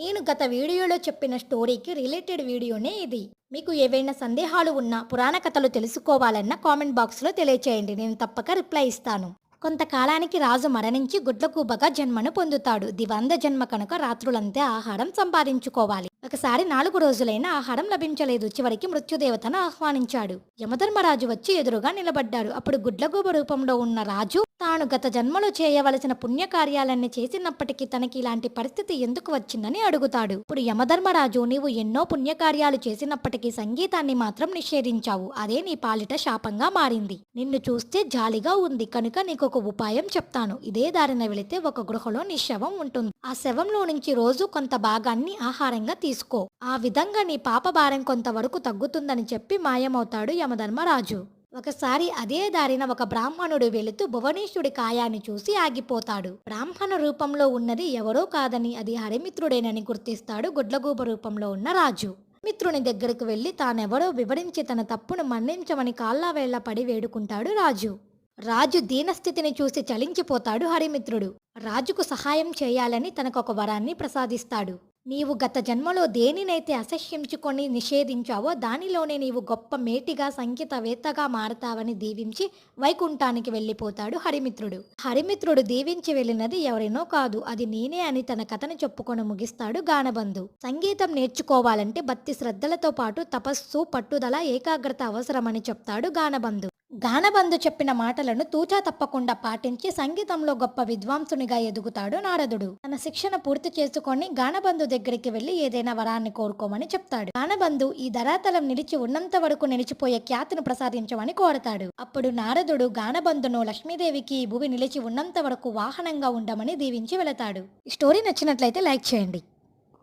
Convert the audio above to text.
నేను గత వీడియోలో చెప్పిన స్టోరీకి రిలేటెడ్ వీడియోనే ఇది. మీకు ఏవైనా సందేహాలు ఉన్నా పురాణ కథలు తెలుసుకోవాలన్నా కామెంట్ బాక్స్లో తెలియచేయండి. నేను తప్పక రిప్లై ఇస్తాను. కొంతకాలానికి రాజు మరణించి గుడ్లకూబగా జన్మను పొందుతాడు. దివంద జన్మ కనుక రాత్రులంతే ఆహారం సంపాదించుకోవాలి. ఒకసారి నాలుగు రోజులైన ఆహారం లభించలేదు. చివరికి మృత్యుదేవతను ఆహ్వానించాడు. యమధర్మరాజు వచ్చి ఎదురుగా నిలబడ్డాడు. అప్పుడు గుడ్లగూబ రూపంలో ఉన్న రాజు తాను గత జన్మలో చేయవలసిన పుణ్యకార్యాలన్నీ చేసినప్పటికీ తనకి ఇలాంటి పరిస్థితి ఎందుకు వచ్చిందని అడుగుతాడు. ఇప్పుడు యమధర్మరాజు నీవు ఎన్నో పుణ్యకార్యాలు చేసినప్పటికీ సంగీతాన్ని మాత్రం నిషేధించావు. అదే నీ పాలిట శాపంగా మారింది. నిన్ను చూస్తే జాలిగా ఉంది. కనుక నీకు ఒక ఉపాయం చెప్తాను. ఇదే దారిన వెళితే ఒక గృహలో నీ శవం ఉంటుంది. ఆ శవంలో నుంచి రోజు కొంత భాగాన్ని ఆహారంగా తీసుకో. ఆ విధంగా నీ పాప భారం కొంతవరకు తగ్గుతుందని చెప్పి మాయమవుతాడు యమధర్మరాజు. ఒకసారి అదే దారిన ఒక బ్రాహ్మణుడు వెళుతూ భువనేశ్వరుడి కాయాన్ని చూసి ఆగిపోతాడు. బ్రాహ్మణ రూపంలో ఉన్నది ఎవరో కాదని అది హరిమిత్రుడేనని గుర్తిస్తాడు గుడ్లగూబ రూపంలో ఉన్న రాజు. మిత్రుని దగ్గరకు వెళ్ళి తానెవరో వివరించి తన తప్పును మన్నించమని కాళ్ళ వేళ్ళ పడి వేడుకుంటాడు రాజు. రాజు దీనస్థితిని చూసి చలించిపోతాడు హరిమిత్రుడు. రాజుకు సహాయం చేయాలని తనకొక వరాన్ని ప్రసాదిస్తాడు. నీవు గత జన్మలో దేనినైతే అసహ్యించుకొని నిషేధించావో దానిలోనే నీవు గొప్ప మేటిగా సంగీతవేత్తగా మారతావని దీవించి వైకుంఠానికి వెళ్ళిపోతాడు హరిమిత్రుడు. హరిమిత్రుడు దీవించి వెళ్ళినది ఎవరినో కాదు అది నేనే అని తన కథను చెప్పుకొని ముగిస్తాడు గానబంధు. సంగీతం నేర్చుకోవాలంటే భక్తి శ్రద్ధలతో పాటు తపస్సు పట్టుదల ఏకాగ్రత అవసరమని చెప్తాడు గానబంధు. గానబంధు చెప్పిన మాటలను తూచా తప్పకుండా పాటించి సంగీతంలో గొప్ప విద్వాంసునిగా ఎదుగుతాడు నారదుడు. తన శిక్షణ పూర్తి చేసుకొని గానబంధు దగ్గరికి వెళ్ళి ఏదైనా వరాన్ని కోరుకోమని చెప్తాడు. గానబంధు ఈ ధరాతలం నిలిచి ఉన్నంత వరకు నిలిచిపోయే ఖ్యాతిని ప్రసాదించమని కోరతాడు. అప్పుడు నారదుడు గానబంధును లక్ష్మీదేవికి ఈ భూమి నిలిచి ఉన్నంత వరకు వాహనంగా ఉండమని దీవించి వెళతాడు. ఈ స్టోరీ నచ్చినట్లయితే లైక్ చేయండి.